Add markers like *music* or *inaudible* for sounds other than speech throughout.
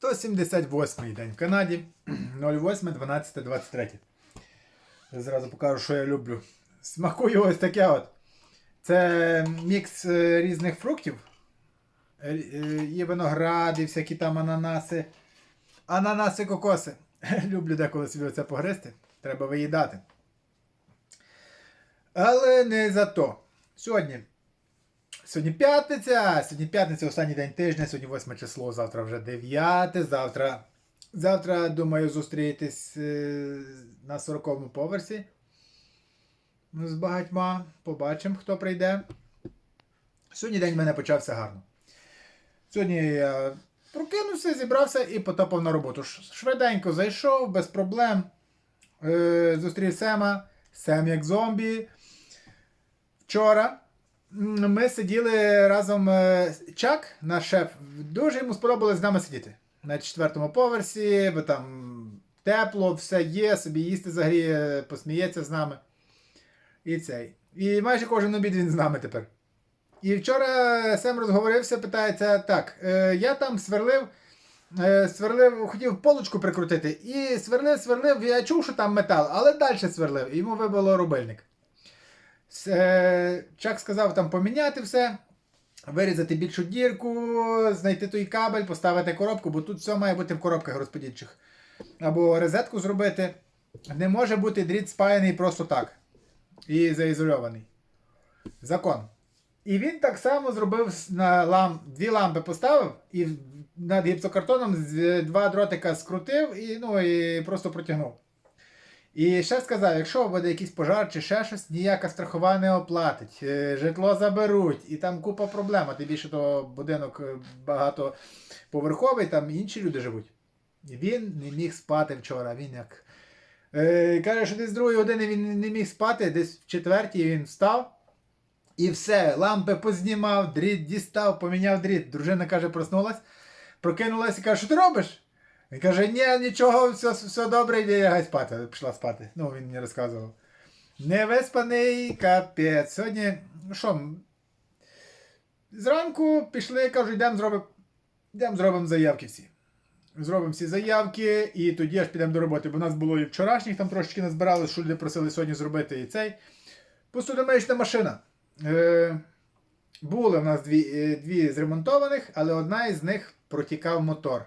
178 день в Канаді. 08, 12, 23. Я зразу покажу, що я люблю. Смакую ось таке от. Це мікс е, різних фруктів. Е, е, Є виноград, і всякі там ананаси. Ананаси, кокоси. *laughs* Люблю деколи собі це погризти. Треба виїдати. Але не за то. Сьогодні. Сьогодні п'ятниця. Сьогодні п'ятниця, останній день тижня, сьогодні 8 число, завтра вже 9. Завтра, завтра думаю, зустрітись е, на 40-му поверсі. Ну, З багатьма. Побачимо, хто прийде. Сьогодні день в мене почався гарно. Сьогодні я прокинувся, зібрався і потопав на роботу. Швиденько зайшов, без проблем. Е, зустрів Сема. Сем як зомбі. Вчора ми сиділи разом. е, Чак, наш шеф, дуже йому сподобалось з нами сидіти. На четвертому поверсі, бо там тепло, все є, собі їсти загріє, посміється з нами. І цей. І майже кожен обід він з нами тепер. І вчора Сем розговорився, питається: так, е, я там сверлив, е, сверлив, хотів полочку прикрутити, і сверлив, сверлив, я чув, що там метал, але далі сверлив, і йому вибило рубильник. Е, Чак сказав там поміняти все, вирізати більшу дірку, знайти той кабель, поставити коробку, бо тут все має бути в коробках розподільчих. Або розетку зробити. Не може бути дріт спаяний просто так. І заізольований. Закон. І він так само зробив на лам... дві лампи поставив і над гіпсокартоном два дротика скрутив і, ну, і просто протягнув. І ще сказав, якщо буде якийсь пожар чи ще щось, ніяка страхова не оплатить, е, житло заберуть, і там купа проблем. А тим більше то будинок е, багатоповерховий, там інші люди живуть. Він не міг спати вчора. Він як. Е, каже, що десь з другої години він не міг спати, десь в четвертій він встав. І все, лампи познімав, дріт дістав, поміняв дріт. Дружина каже, проснулась, прокинулась і каже, що ти робиш? Він каже, ні, нічого, все, все добре, йди лягай спати. Пішла спати. Ну, він мені розказував. Невиспаний капець. Сьогодні, ну що, зранку пішли, кажу, йдемо зробимо йдем зробимо заявки всі. Зробимо всі заявки і тоді аж підемо до роботи. Бо нас було і вчорашніх, там трошечки назбирали, що люди просили сьогодні зробити і цей. Посудомиючна машина. Е, були в нас дві, е, дві зремонтованих, але одна із них протікав мотор.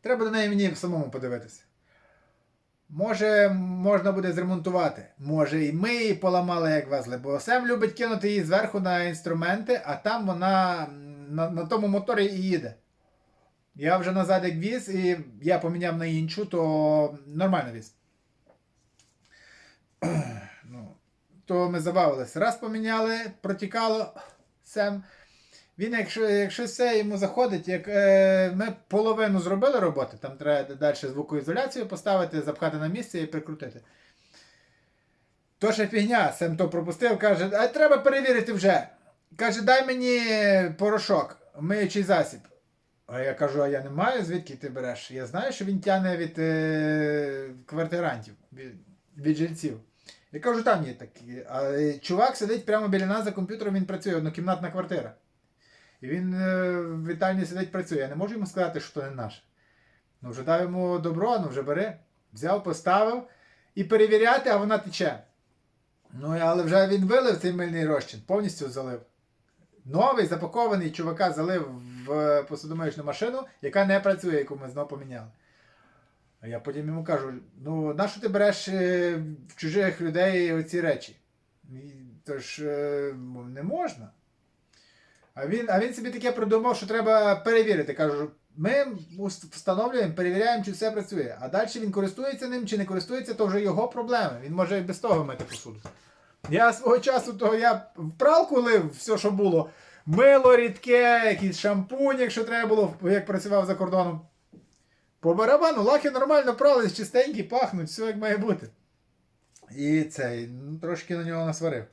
Треба до неї мені самому подивитися. Може, можна буде зремонтувати. Може, і ми її поламали, як везли, бо Сем любить кинути її зверху на інструменти, а там вона на, на тому моторі і їде. Я вже назад як віз, і я поміняв на іншу, то нормально віз. *clears throat* ну, то ми забавились. Раз поміняли, протікало Сем. Він, якщо, якщо все йому заходить, як е, ми половину зробили роботи, там треба далі звукоізоляцію поставити, запхати на місце і прикрутити. То ще фігня, Сем то пропустив, каже, а треба перевірити вже. Каже, дай мені порошок, миючий засіб. А я кажу, а я не маю, звідки ти береш? Я знаю, що він тягне від е, квартирантів, від, від жильців. Я кажу, там є такі. А е, чувак сидить прямо біля нас за комп'ютером, він працює, однокімнатна квартира. І він е, в вітальні сидить працює. Я не можу йому сказати, що то не наше. Ну вже дав йому добро, ну вже бери. Взяв, поставив і перевіряти, а вона тече. Ну, але вже він вилив цей мильний розчин, повністю залив. Новий запакований чувака залив в е, машину, яка не працює, яку ми знову поміняли. А я потім йому кажу: ну, нащо ти береш е, в чужих людей оці речі? Тож не можна. А він, а він собі таке придумав, що треба перевірити. Кажу, ми встановлюємо, перевіряємо, чи все працює. А далі він користується ним чи не користується, то вже його проблеми. Він може і без того мити посуду. Я свого часу то я в пралку лив все, що було. Мило рідке, якийсь шампунь, якщо треба було, як працював за кордоном. По барабану лаки нормально прались, чистенькі, пахнуть, все як має бути. І цей, ну, трошки на нього насварив.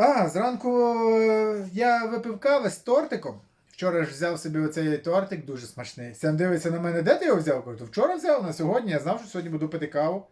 А, зранку е, я випив кави з тортиком. Вчора ж взяв собі оцей тортик дуже смачний. Сам дивиться на мене, де ти його взяв? Кажу, «То вчора взяв, на сьогодні. Я знав, що сьогодні буду пити каву.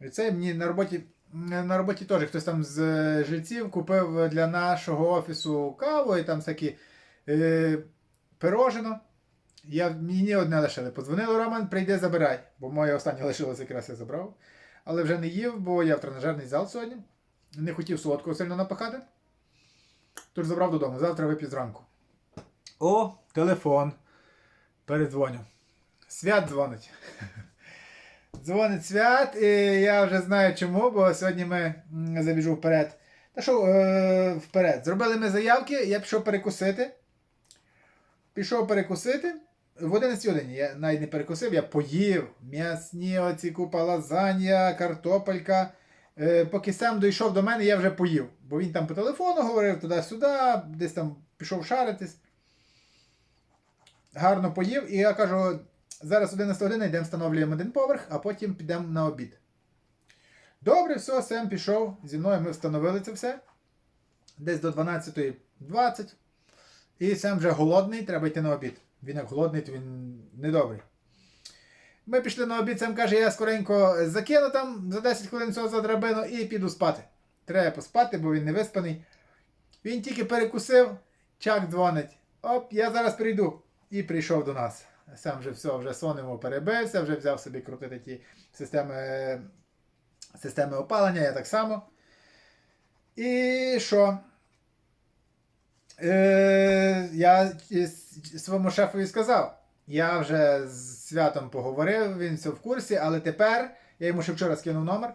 І це мені на роботі, на роботі теж хтось там з е, жильців купив для нашого офісу каву і там всякі е, пирожено. Я, мені одне лишили. Подзвонили Роман, прийди забирай. Бо моє останнє *laughs* лишилося якраз я забрав. Але вже не їв, бо я в тренажерний зал сьогодні. Не хотів солодкого сильно напахати. Тож забрав додому. Завтра вип'ю зранку. О, телефон. Передзвоню. Свят дзвонить. *laughs* Дзвонить свят, і я вже знаю чому, бо сьогодні ми забіжу вперед. Та що е, вперед? Зробили ми заявки, я пішов перекусити. Пішов перекусити. В 11 годині я навіть не перекусив, я поїв. М'ясні оці купа лазанья, картопелька. Е, поки сам дійшов до мене, я вже поїв. Бо він там по телефону говорив туди-сюди, десь там пішов шаритись. Гарно поїв, і я кажу, зараз 11 година йдемо встановлюємо один поверх, а потім підемо на обід. Добре, все, Сем пішов. Зі мною ми встановили це все. Десь до 12.20. І Сем вже голодний, треба йти на обід. Він як голодний, то він недобрий. Ми пішли на обід, Сем каже, я скоренько закину там за 10 хвилин цього за драбину і піду спати. Треба поспати, бо він не виспаний. Він тільки перекусив, чак дзвонить. Оп, я зараз прийду. І прийшов до нас. Сам вже все, вже сон йому перебився, вже взяв собі крутити ті системи, системи опалення, я так само. І що? Е, я своєму шефові сказав. Я вже з святом поговорив, він все в курсі, але тепер я йому ще вчора скинув номер.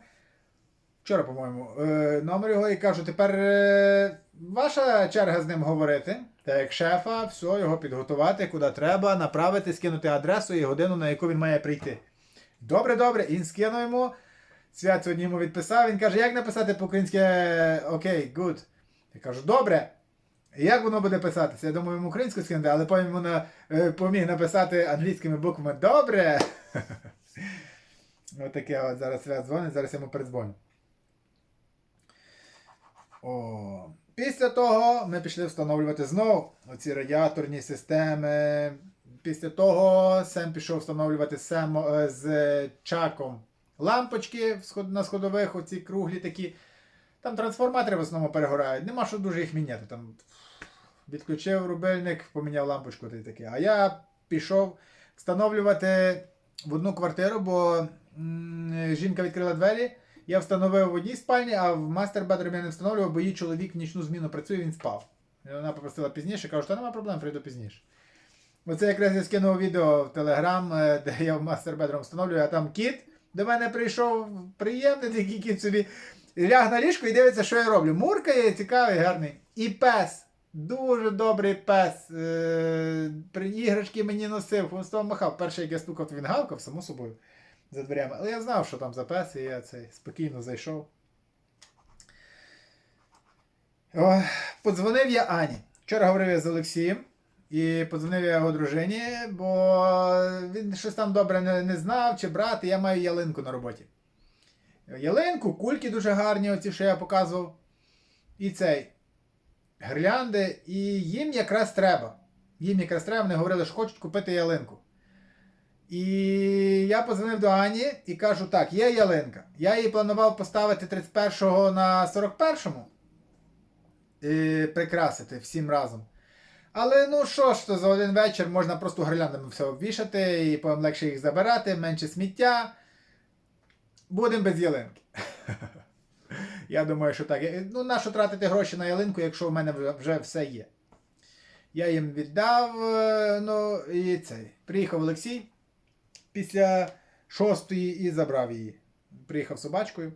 Вчора, по-моєму, е, номер його і кажу, тепер е, ваша черга з ним говорити. Та як шефа, все, його підготувати, куди треба, направити, скинути адресу і годину, на яку він має прийти. Добре, добре, він скинув йому. Свят сьогодні йому відписав. Він каже, як написати по-українськи окей, good. Я кажу, добре. Як воно буде писатися? Я думаю, йому українську скинути, але потім йому на, е, поміг написати англійськими буквами добре. *laughs* Отаке от зараз свят дзвонить, зараз я йому передзвоню. О. Після того ми пішли встановлювати знову оці радіаторні системи. Після того Сем пішов встановлювати Сем е, з чаком лампочки на сходових, оці круглі такі. Там трансформатори в основному перегорають. Нема що дуже їх міняти. Там відключив рубильник, поміняв лампочку та й таке. А я пішов встановлювати в одну квартиру, бо жінка відкрила двері. Я встановив в одній спальні, а в мастер бедрумі я не встановлював, бо її чоловік в нічну зміну працює, він спав. Вона попросила пізніше, кажу, що нема проблем, прийду пізніше. Оце якраз я скинув відео в Телеграм, де я в мастер бедрум встановлюю, а там кіт до мене прийшов приємний такий кіт собі. Ляг на ліжко і дивиться, що я роблю. Муркає, цікавий, гарний. І пес. Дуже добрий пес. Е, при іграшки мені носив, хвостом махав. Перший, як я стукав, то він гавкав, само собою, за дверями. Але я знав, що там за пес, і я цей спокійно зайшов. О, подзвонив я Ані. Вчора говорив я з Олексієм. І подзвонив я його дружині, бо він щось там добре не, не знав, чи брати, я маю ялинку на роботі. Ялинку, кульки дуже гарні, оці, що я показував. І цей. Гірлянди, і їм якраз треба. Їм якраз треба, вони говорили, що хочуть купити ялинку. І я подзвонив до Ані і кажу: так, є ялинка. Я її планував поставити 31-го на 41-му. І прикрасити всім разом. Але ну що ж, то за один вечір можна просто гірляндами все обвішати, і потім легше їх забирати, менше сміття. Будемо без ялинки. *laughs* Я думаю, що так. Ну, нащо тратити гроші на ялинку, якщо в мене вже- все є. Я їм віддав. е, Ну, і цей. Приїхав Олексій після шостої і забрав її. Приїхав собачкою.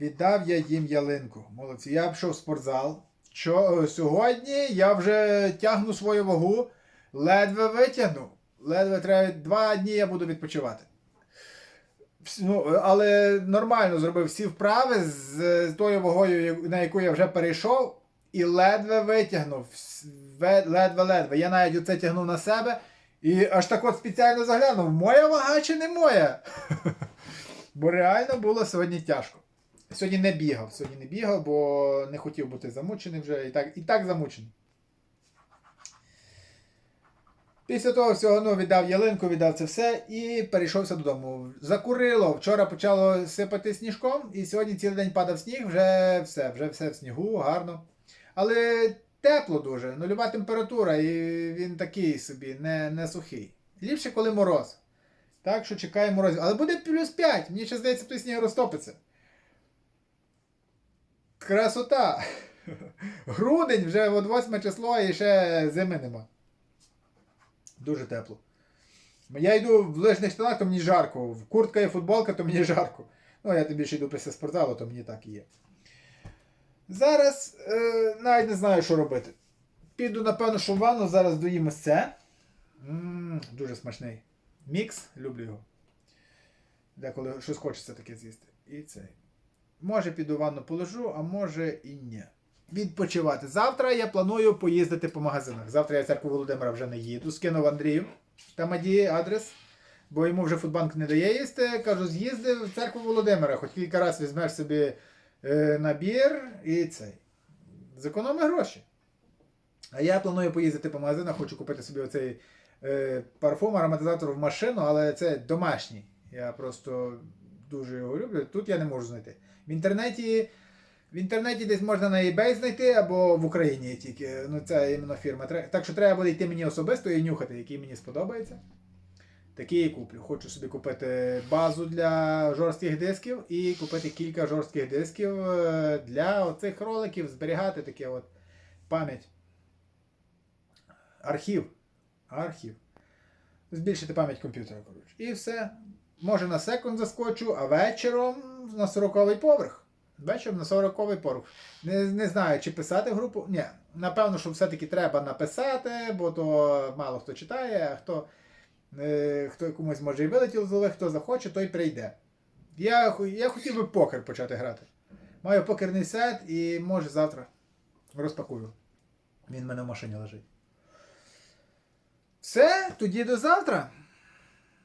Віддав я їм ялинку. Молодці. Я пішов в спортзал. Що, е, сьогодні я вже тягну свою вагу, ледве витягну. Ледве треба два дні я буду відпочивати. Ну, але нормально зробив всі вправи з тою вагою, на яку я вже перейшов, і ледве витягнув. Ледве-ледве. Я навіть оце тягнув на себе і аж так от спеціально заглянув, моя вага чи не моя? *laughs* Бо реально було сьогодні тяжко. Сьогодні не бігав, сьогодні не бігав, бо не хотів бути замучений вже і так, і так замучений. Після того всього ну, віддав ялинку, віддав це все і перейшовся додому. Закурило. Вчора почало сипати сніжком, і сьогодні цілий день падав сніг, вже все, вже все в снігу, гарно. Але тепло дуже, нульова температура, і він такий собі, не, не сухий. Ліпше, коли мороз. Так що чекаємо морозів. Але буде плюс 5. Мені ще здається, той сніг розтопиться. Красота! *laughs* Грудень вже от 8 число і ще зими нема. Дуже тепло. Я йду в лижних штанах, то мені жарко. В куртка і футболка, то мені жарко. Ну, я тобі ще йду після спортзалу, то мені так і є. Зараз е, навіть не знаю, що робити. Піду, напевно, що в ванну, зараз доїм ось це. М, дуже смачний. Мікс, люблю його. Деколи щось хочеться таке з'їсти. І цей. Може піду в ванну полежу, а може і ні. Відпочивати. Завтра я планую поїздити по магазинах. Завтра я в церкву Володимира вже не їду. Скинув Андрію Тамаді адрес, бо йому вже фудбанк не дає їсти. Кажу, з'їзди в церкву Володимира, хоч кілька разів візьмеш собі е, набір і цей. Зекономи гроші. А я планую поїздити по магазинах, хочу купити собі оцей е, парфум, ароматизатор в машину, але це домашній. Я просто дуже його люблю. Тут я не можу знайти. В інтернеті, в інтернеті десь можна на eBay знайти або в Україні тільки. Ну, це іменно фірма. Так що треба буде йти мені особисто і нюхати, який мені сподобається. Такий і куплю. Хочу собі купити базу для жорстких дисків і купити кілька жорстких дисків е, для оцих роликів, зберігати таке от пам'ять. Архів. Архів. Збільшити пам'ять комп'ютера, коротше. І все. Може на секунд заскочу, а вечором на 40-й поверх. Вечором на 40-й поверх. Не, не знаю, чи писати групу. Ні, напевно, що все-таки треба написати, бо то мало хто читає, а хто, е, хто комусь може і вилетів з хто захоче, той прийде. Я, я хотів би покер почати грати. Маю покерний сет і може завтра розпакую. Він в мене в машині лежить. Все, тоді до завтра.